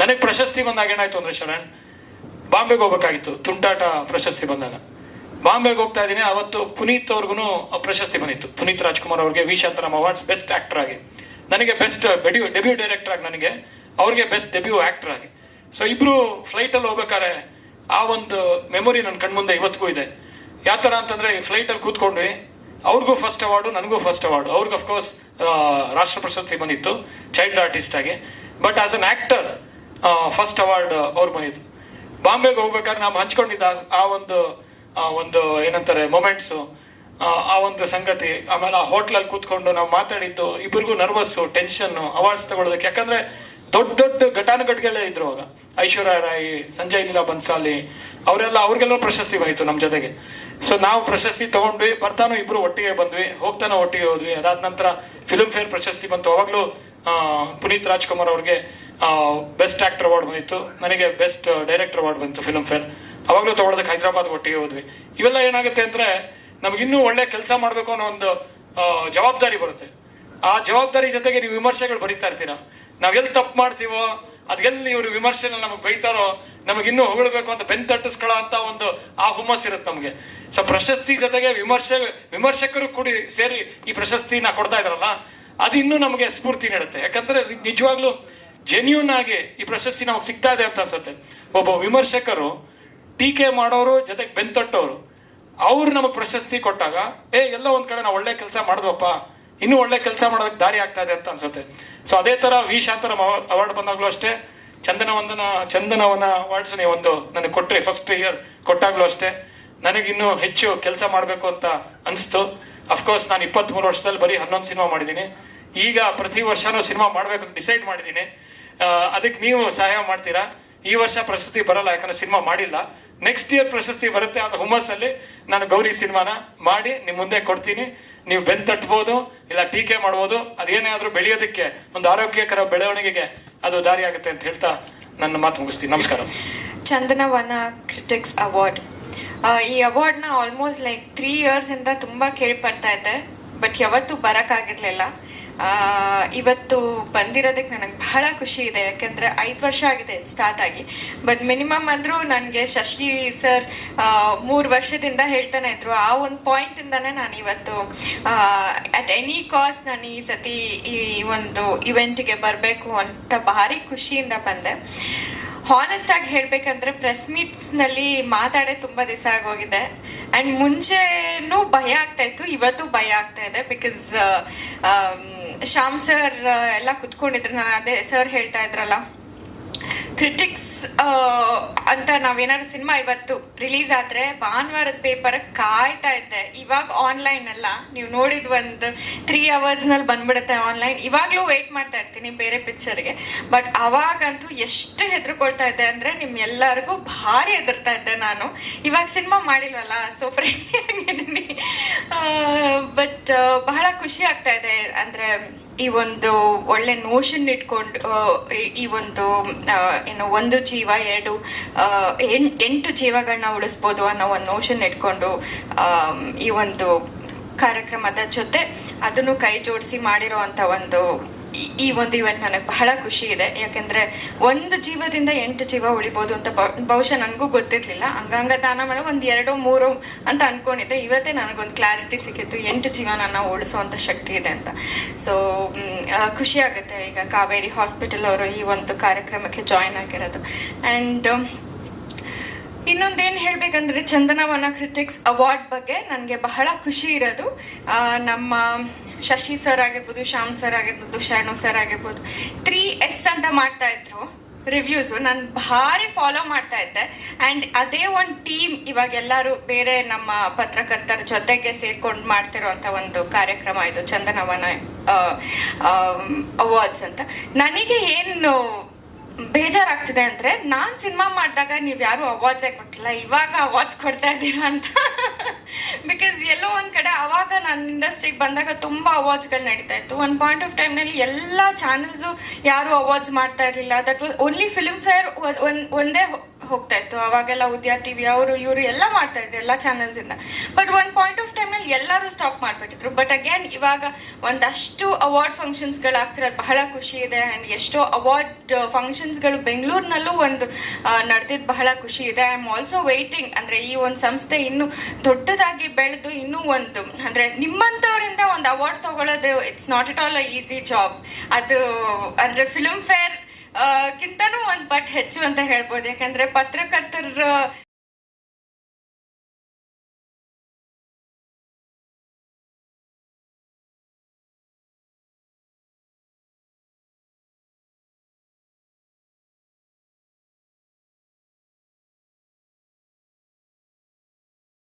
ನನಗೆ ಪ್ರಶಸ್ತಿ ಬಂದಾಗ ಏನಾಯ್ತು ಅಂದ್ರೆ ಶರಣ್, ಬಾಂಬೆಗೆ ಹೋಗ್ಬೇಕಾಗಿತ್ತು. ತುಂಟಾಟ ಪ್ರಶಸ್ತಿ ಬಂದಾಗ. ಬಾಂಬೆಗೆ ಹೋಗ್ತಾ ಇದ್ದೀನಿ. ಅವತ್ತು ಪುನೀತ್ ಅವ್ರಿಗೂ ಪ್ರಶಸ್ತಿ ಬಂದಿತ್ತು. ಪುನೀತ್ ರಾಜ್ಕುಮಾರ್ ಅವ್ರಿಗೆ V Shantaram awards best actor ಆಗಿ. ನನಗೆ ಬೆಸ್ಟ್ ಡೆಬ್ಯೂ ಡೆಬ್ಯೂ ಡೈರೆಕ್ಟರ್ ಆಗಿ ನನಗೆ. ಅವ್ರಿಗೆ ಬೆಸ್ಟ್ ಡೆಬ್ಯೂ ಆಕ್ಟರ್ ಆಗಿ. ಸೊ ಇಬ್ರು ಫ್ಲೈಟಲ್ಲಿ ಹೋಗ್ಬೇಕಾದ್ರೆ ಆ ಒಂದು ಮೆಮೊರಿ ನನ್ನ ಕಣ್ಮುಂದೆ ಇವತ್ತಿಗೂ ಇದೆ. ಯಾವ ಥರ ಅಂತಂದ್ರೆ ಫ್ಲೈಟಲ್ಲಿ ಕೂತ್ಕೊಂಡ್ವಿ. ಅವ್ರಿಗೂ ಫಸ್ಟ್ ಅವಾರ್ಡು, ನನಗೂ ಫಸ್ಟ್ ಅವಾರ್ಡು. ಅವ್ರಿಗೆ ಅಫ್ಕೋರ್ಸ್ ರಾಷ್ಟ್ರ ಪ್ರಶಸ್ತಿ ಬಂದಿತ್ತು, ಚೈಲ್ಡ್ ಆರ್ಟಿಸ್ಟ್ ಆಗಿ. But as an actor first award ಅವ್ರು ಬಂದಿತ್ತು ಬಾಂಬೆಗೆ ಹೋಗ್ಬೇಕಾದ್ರೆ ನಾವು ಹಂಚ್ಕೊಂಡಿದ್ದ ಆ- ಒಂದು ಒಂದು ಏನಂತಾರೆ ಮೊಮೆಂಟ್ಸು ಆ ಒಂದು ಸಂಗತಿ. ಆಮೇಲೆ ಆ ಹೋಟ್ಲಲ್ಲಿ ಕೂತ್ಕೊಂಡು ನಾವು ಮಾತಾಡಿದ್ದು ಇಬ್ಬರಿಗೂ ನರ್ವಸ್ಸು ಟೆನ್ಷನ್ನು ಅವಾರ್ಡ್ಸ್ ತಗೊಳ್ಳೋದಕ್ಕೆ. ಯಾಕಂದ್ರೆ ದೊಡ್ಡ ದೊಡ್ಡ ಘಟಾನುಘಟಿಗಳೇ ಇದ್ರು ಅವಾಗ. ಐಶ್ವರ್ಯ ರಾಯ್, ಸಂಜಯ್ ಲೀಲಾ ಬನ್ಸಾಲಿ, ಅವರೆಲ್ಲ ಅವ್ರಿಗೆಲ್ಲ ಪ್ರಶಸ್ತಿ ಬಂದಿತ್ತು ನಮ್ಮ ಜೊತೆಗೆ. ಸೊ ನಾವು ಪ್ರಶಸ್ತಿ ತಗೊಂಡ್ವಿ, ಬರ್ತಾನೂ ಇಬ್ರು ಒಟ್ಟಿಗೆ ಬಂದ್ವಿ. ಹೋಗ್ತಾನೋ ಒಟ್ಟಿಗೆ ಹೋದ್ವಿ. ಅದಾದ ನಂತರ ಫಿಲ್ಮ್ ಫೇರ್ ಪ್ರಶಸ್ತಿ ಬಂತು. ಅವಾಗಲೂ ಪುನೀತ್ ರಾಜ್ಕುಮಾರ್ ಅವ್ರಿಗೆ ಬೆಸ್ಟ್ ಆಕ್ಟರ್ ಅವಾರ್ಡ್ ಬಂದಿತ್ತು. ನನಗೆ ಬೆಸ್ಟ್ ಡೈರೆಕ್ಟರ್ ಅವಾರ್ಡ್ ಬಂತು ಫಿಲ್ಮ್ ಫೇರ್ ಅವಾಗಲೂ ತಗೊಳ್ಳೋದಕ್ಕೆ ಹೈದರಾಬಾದ್ ಒಟ್ಟಿಗೆ ಹೋದ್ವಿ. ಇವೆಲ್ಲ ಏನಾಗುತ್ತೆ ಅಂದ್ರೆ ನಮ್ಗಿನ್ನೂ ಒಳ್ಳೆ ಕೆಲಸ ಮಾಡಬೇಕು ಅನ್ನೋ ಒಂದು ಜವಾಬ್ದಾರಿ ಬರುತ್ತೆ. ಆ ಜವಾಬ್ದಾರಿ ಜೊತೆಗೆ ನೀವು ವಿಮರ್ಶೆಗಳು ಬರೀತಾ ಇರ್ತೀರಾ? ನಾವ್ ಎಲ್ಲಿ ತಪ್ಪು ಮಾಡ್ತೀವೋ ಅದೆಲ್ಲಿ ಇವರು ವಿಮರ್ಶೆನ ನಮಗೆ ಬೈತಾರೋ, ನಮಗಿನ್ನೂ ಹೊಗಳಬೇಕು ಅಂತ ಬೆನ್ ತಟ್ಟಿಸ್ಕೊಳ್ಳೋ ಅಂತ ಒಂದು ಆ ಹುಮ್ಮಸ್ ಇರುತ್ತೆ ನಮಗೆ. ಸೊ ಪ್ರಶಸ್ತಿ ಜೊತೆಗೆ ವಿಮರ್ಶೆ, ವಿಮರ್ಶಕರು ಕೂಡಿ ಸೇರಿ ಈ ಪ್ರಶಸ್ತಿನ ಕೊಡ್ತಾ ಇದ್ರಲ್ಲ, ಅದು ಇನ್ನೂ ನಮಗೆ ಸ್ಫೂರ್ತಿ ನೀಡುತ್ತೆ. ಯಾಕಂದ್ರೆ ನಿಜವಾಗ್ಲೂ ಜೆನ್ಯೂನ್ ಆಗಿ ಈ ಪ್ರಶಸ್ತಿ ನಮಗೆ ಸಿಗ್ತಾ ಇದೆ ಅಂತ ಅನ್ಸುತ್ತೆ. ಒಬ್ಬ ವಿಮರ್ಶಕರು ಟೀಕೆ ಮಾಡೋರು, ಜೊತೆಗೆ ಬೆಂತೊಟ್ಟವರು ಅವ್ರು ನಮಗೆ ಪ್ರಶಸ್ತಿ ಕೊಟ್ಟಾಗ, ಏ, ಎಲ್ಲ ಒಂದ್ ಕಡೆ ನಾವು ಒಳ್ಳೆ ಕೆಲಸ ಮಾಡಿದ್ವಪ್ಪ, ಇನ್ನೂ ಒಳ್ಳೆ ಕೆಲಸ ಮಾಡೋದಕ್ಕೆ ದಾರಿ ಆಗ್ತಾ ಇದೆ ಅಂತ ಅನ್ಸುತ್ತೆ. ಸೊ ಅದೇ ತರ ವಿ. ಶಾಂತರ ಅವಾರ್ಡ್ ಬಂದಾಗ್ಲೂ ಅಷ್ಟೇ ಚಂದನ ವಂದನ ಚಂದನವನ ಅವಾರ್ಡ್ಸ್ ನೀವು ಒಂದು ನನಗೆ ಕೊಟ್ಟರೆ ಫಸ್ಟ್ ಇಯರ್ ಕೊಟ್ಟಾಗ್ಲೂ ಅಷ್ಟೇ ನನಗಿನ್ನೂ ಹೆಚ್ಚು ಕೆಲಸ ಮಾಡಬೇಕು ಅಂತ ಅನಿಸ್ತು. ಅಫ್ಕೋರ್ಸ್ ನಾನು ಇಪ್ಪತ್ತ್ ಮೂರು ವರ್ಷದಲ್ಲಿ ಬರೀ ಹನ್ನೊಂದು ಸಿನಿಮಾ ಮಾಡಿದ್ದೀನಿ ಈಗ ಪ್ರತಿ ವರ್ಷನೂ ಸಿನಿಮಾ ಮಾಡಬೇಕು ಡಿಸೈಡ್ ಮಾಡಿದ್ದೀನಿ ಅದಕ್ಕೆ ನೀವು ಸಹಾಯ ಮಾಡ್ತೀರಾ? ಈ ವರ್ಷ ಪ್ರಶಸ್ತಿ ಬರಲ್ಲ ಯಾಕಂದ್ರೆ ಸಿನಿಮಾ ಮಾಡಿಲ್ಲ. ನೆಕ್ಸ್ಟ್ ಇಯರ್ ಪ್ರಶಸ್ತಿ ಬರುತ್ತೆ ಅಂತ ಹುಮ್ಮಸ್ಸಲ್ಲಿ ನಾನು ಗೌರಿ ಸಿನಿಮಾನ ಮಾಡಿ ನಿಮ್ ಮುಂದೆ ಕೊಡ್ತೀನಿ. ನೀವು ಬೆನ್ ತಟ್ಬೋದು ಇಲ್ಲ ಟೀಕೆ ಮಾಡ್ಬೋದು ಅದೇನೇ ಆದ್ರೂ ಬೆಳೆಯೋದಕ್ಕೆ ಒಂದು ಆರೋಗ್ಯಕರ ಬೆಳವಣಿಗೆಗೆ ಅದು ದಾರಿ ಆಗುತ್ತೆ ಅಂತ ಹೇಳ್ತಾ ನನ್ನ ಮಾತು ಮುಗಿಸ್ತೀನಿ. ನಮಸ್ಕಾರ. Chandanavana critics award. ಈ ಅವಾರ್ಡ್ನ ಆಲ್ಮೋಸ್ಟ್ ಲೈಕ್ ತ್ರೀ ಇಯರ್ಸ್ ಇಂದ ತುಂಬಾ ಕೇಳ್ಪಡ್ತಾ ಇದ್ದೆ ಬಟ್ ಯಾವತ್ತೂ ಬರಕ್ಕಾಗಿರ್ಲಿಲ್ಲ. ಆ, ಇವತ್ತು ಬಂದಿರೋದಕ್ಕೆ ನನಗೆ ಬಹಳ ಖುಷಿ ಇದೆ, ಯಾಕಂದ್ರೆ ಐದು ವರ್ಷ ಆಗಿದೆ ಸ್ಟಾರ್ಟ್ ಆಗಿ. ಬಟ್ ಮಿನಿಮಮ್ ಅಂದರೂ ನನಗೆ ಶಶಿ ಸರ್ ಮೂರು ವರ್ಷದಿಂದ ಹೇಳ್ತಾನೆ ಇದ್ರು. ಆ ಒಂದು ಪಾಯಿಂಟ್ ಇಂದಾನೆ ನಾನು ಇವತ್ತು ಅಟ್ ಎನಿ ಕಾಸ್ಟ್ ನಾನು ಈ ಸತಿ ಈ ಒಂದು ಇವೆಂಟ್ಗೆ ಬರಬೇಕು ಅಂತ ಭಾರಿ ಖುಷಿಯಿಂದ ಬಂದೆ. ಹಾನೆಸ್ಟ್ ಆಗಿ ಹೇಳ್ಬೇಕಂದ್ರೆ ಪ್ರೆಸ್ ಮೀಟ್ಸ್ನಲ್ಲಿ ಮಾತಾಡೇ ತುಂಬಾ ದಿವಸ ಆಗೋಗಿದೆ. ಅಂಡ್ ಮುಂಚೆನೂ ಭಯ ಆಗ್ತಾ ಇತ್ತು, ಇವತ್ತು ಭಯ ಆಗ್ತಾ ಇದೆ ಬಿಕಾಸ್ ಶ್ಯಾಮ್ ಸರ್ ಎಲ್ಲ ಕುತ್ಕೊಂಡಿದ್ರು. ನಾನು ಅದೇ ಸರ್ ಹೇಳ್ತಾ ಇದ್ರಲ್ಲ. ಕ್ರಿಟಿಕ್ಸ್ ಅಂತ ನಾವೇನಾದ್ರು ಸಿನಿಮಾ ಇವತ್ತು ರಿಲೀಸ್ ಆದ್ರೆ ಭಾನುವಾರದ ಪೇಪರ್ ಕಾಯ್ತಾ ಇದ್ದೆ. ಇವಾಗ ಆನ್ಲೈನ್ ಅಲ್ಲ. ನೀವು ನೋಡಿದ್ ಒಂದು ತ್ರೀ ಅವರ್ಸ್ನಲ್ಲಿ ಬಂದ್ಬಿಡುತ್ತೆ ಆನ್ಲೈನ್ ಇವಾಗ್ಲೂ ವೇಟ್ ಮಾಡ್ತಾ ಇರ್ತೀನಿ ಬೇರೆ ಪಿಕ್ಚರ್ಗೆ ಬಟ್ ಅವಾಗಂತೂ ಎಷ್ಟು ಹೆದರ್ಕೊಳ್ತಾ ಇದ್ದೆ ಅಂದ್ರೆ ನಿಮ್ ಎಲ್ಲರಿಗೂ ಭಾರಿ ಹೆದರ್ತಾ ಇದ್ದೆ ನಾನು. ಇವಾಗ ಸಿನಿಮಾ ಮಾಡಿಲ್ವಲ್ಲ? ಸೊ ಫ್ರೆಂಡ್ಲಿ ಬಟ್ ಬಹಳ ಖುಷಿ ಆಗ್ತಾ ಇದೆ. ಅಂದ್ರೆ ಈ ಒಂದು ಒಳ್ಳೆ ನೋಷನ್ ಇಟ್ಕೊಂಡು ಈ- ಒಂದು ಏನು ಒಂದು ಜೀವ, ಎರಡು ಎಂಟು ಜೀವಗಳನ್ನ ಉಳಿಸ್ಬೋದು ಅನ್ನೋ ಒಂದು ನೋಷನ್ ಇಟ್ಕೊಂಡು ಈ ಒಂದು ಕಾರ್ಯಕ್ರಮದ ಜೊತೆ ಅದನ್ನು ಕೈ ಜೋಡಿಸಿ ಮಾಡಿರೋ ಒಂದು ಈ- ಒಂದು ಇವೆಂಟ್ ನನಗೆ ಬಹಳ ಖುಷಿ ಇದೆ. ಯಾಕಂದ್ರೆ ಒಂದು ಜೀವದಿಂದ ಎಂಟು ಜೀವ ಉಳಿಬೋದು ಅಂತ ಬಹುಶಃ ನನಗೂ ಗೊತ್ತಿರ್ಲಿಲ್ಲ. ಅಂಗಾಂಗ ದಾನ ಮಾಡೋ ಒಂದು ಎರಡೋ ಮೂರು ಅಂತ ಅನ್ಕೊಂಡಿದ್ದೆ. ಇವತ್ತೇ ನನಗೊಂದು ಕ್ಲಾರಿಟಿ ಸಿಕ್ಕಿತ್ತು. ಎಂಟು ಜೀವ ನನ್ನ ಉಳಿಸುವಂತ ಶಕ್ತಿ ಇದೆ ಅಂತ. ಸೊ ಖುಷಿ ಆಗುತ್ತೆ. ಈಗ ಕಾವೇರಿ ಹಾಸ್ಪಿಟಲ್ ಅವರು ಈ ಒಂದು ಕಾರ್ಯಕ್ರಮಕ್ಕೆ ಜಾಯಿನ್ ಆಗಿರೋದು. ಅಂಡ್ ಇನ್ನೊಂದೇನ್ ಹೇಳಬೇಕಂದ್ರೆ ಚಂದನವನ ಕ್ರಿಟಿಕ್ಸ್ ಅವಾರ್ಡ್ ಬಗ್ಗೆ ನನಗೆ ಬಹಳ ಖುಷಿ ಇರೋದು. ನಮ್ಮ ಶಶಿ ಸರ್ ಆಗಿರ್ಬೋದು, ಶ್ಯಾಮ್ ಸರ್ ಆಗಿರ್ಬೋದು, ಶರಣು ಸರ್ ಆಗಿರ್ಬೋದು ತ್ರೀ ಎಸ್ ಅಂತ ಮಾಡ್ತಾ ಇದ್ರು ರಿವ್ಯೂಸ್ ನಾನು ಭಾರಿ ಫಾಲೋ ಮಾಡ್ತಾ ಇದ್ದೆ. ಅಂಡ್ ಅದೇ ಒಂದು ಟೀಮ್ ಇವಾಗ ಎಲ್ಲರೂ ಬೇರೆ ನಮ್ಮ ಪತ್ರಕರ್ತರ ಜೊತೆಗೆ ಸೇರ್ಕೊಂಡು ಮಾಡ್ತಿರೋಂಥ ಒಂದು ಕಾರ್ಯಕ್ರಮ ಇದು, ಚಂದನವನ ಅವಾರ್ಡ್ಸ್ ಅಂತ. ನನಗೆ ಏನು ಬೇಜಾರಾಗ್ತಿದೆ ಅಂದ್ರೆ ನಾನ್ ಸಿನಿಮಾ ಮಾಡಿದಾಗ ನೀವ್ ಯಾರು ಅವಾರ್ಡ್ಸ್ ಕೊಟ್ಟಿಲ್ಲ? ಇವಾಗ ಅವಾರ್ಡ್ಸ್ ಕೊಡ್ತಾ ಇದ್ದೀರಾ ಅಂತ. ಬಿಕಾಸ್ ಎಲ್ಲೋ ಒಂದ್ ಕಡೆ ಅವಾಗ ನಾನು ಇಂಡಸ್ಟ್ರಿಗೆ ಬಂದಾಗ ತುಂಬಾ ಅವಾರ್ಡ್ಸ್ಗಳು ನಡೀತಾ ಇತ್ತು. ಒಂದ್ ಪಾಯಿಂಟ್ ಆಫ್ ಟೈಮ್ನಲ್ಲಿ ಎಲ್ಲಾ ಚಾನೆಲ್ಸ್ ಯಾರು ಅವಾರ್ಡ್ಸ್ ಮಾಡ್ತಾ ಇರಲಿಲ್ಲ. ದಟ್ ಓನ್ಲಿ ಫಿಲ್ಮ್ ಫೇರ್ ಒಂದೇ ಹೋಗ್ತಾ ಇತ್ತು. ಅವಾಗೆಲ್ಲ ಉದ್ಯಾ ಟಿವಿ ಅವರು ಇವರು ಎಲ್ಲ ಮಾಡ್ತಾ ಇದ್ರು ಎಲ್ಲ ಚಾನೆಲ್ಸ್ ಇಂದ. ಬಟ್ ಒಂದ್ ಪಾಯಿಂಟ್ ಆಫ್ ಟೈಮ್ ಅಲ್ಲಿ ಎಲ್ಲರೂ ಸ್ಟಾಪ್ ಮಾಡ್ಬಿಟ್ಟಿದ್ರು. ಬಟ್ ಅಗೇನ್ ಇವಾಗ ಒಂದಷ್ಟು ಅವಾರ್ಡ್ ಫಂಕ್ಷನ್ಸ್ಗಳು ಆಗ್ತಿರೋದು ಬಹಳ ಖುಷಿ ಇದೆ. ಅಂಡ್ ಎಷ್ಟೋ ಅವಾರ್ಡ್ ಫಂಕ್ಷನ್ಸ್ಗಳು ಬೆಂಗಳೂರಿನಲ್ಲೂ ಒಂದು ನಡೆದಿದ್ ಬಹಳ ಖುಷಿ ಇದೆ. ಐ ಆಮ್ ಆಲ್ಸೋ ವೈಟಿಂಗ್ ಅಂದ್ರೆ ಈ ಒಂದು ಸಂಸ್ಥೆ ಇನ್ನು ದೊಡ್ಡದಾಗಿ ಬೆಳೆದು ಇನ್ನೂ ಒಂದು, ಅಂದ್ರೆ ನಿಮ್ಮಂತವರಿಂದ ಒಂದು ಅವಾರ್ಡ್ ತಗೊಳ್ಳೋದು it's not it all a easy job ಅದು, ಅಂದ್ರೆ ಫಿಲ್ಮ್ ಫೇರ್ ಕಿಂತನೂ ಒಂದ್ ಬಟ್ ಹೆಚ್ಚು ಅಂತ ಹೇಳ್ಬೋದು. ಯಾಕಂದ್ರೆ ಪತ್ರಕರ್ತರ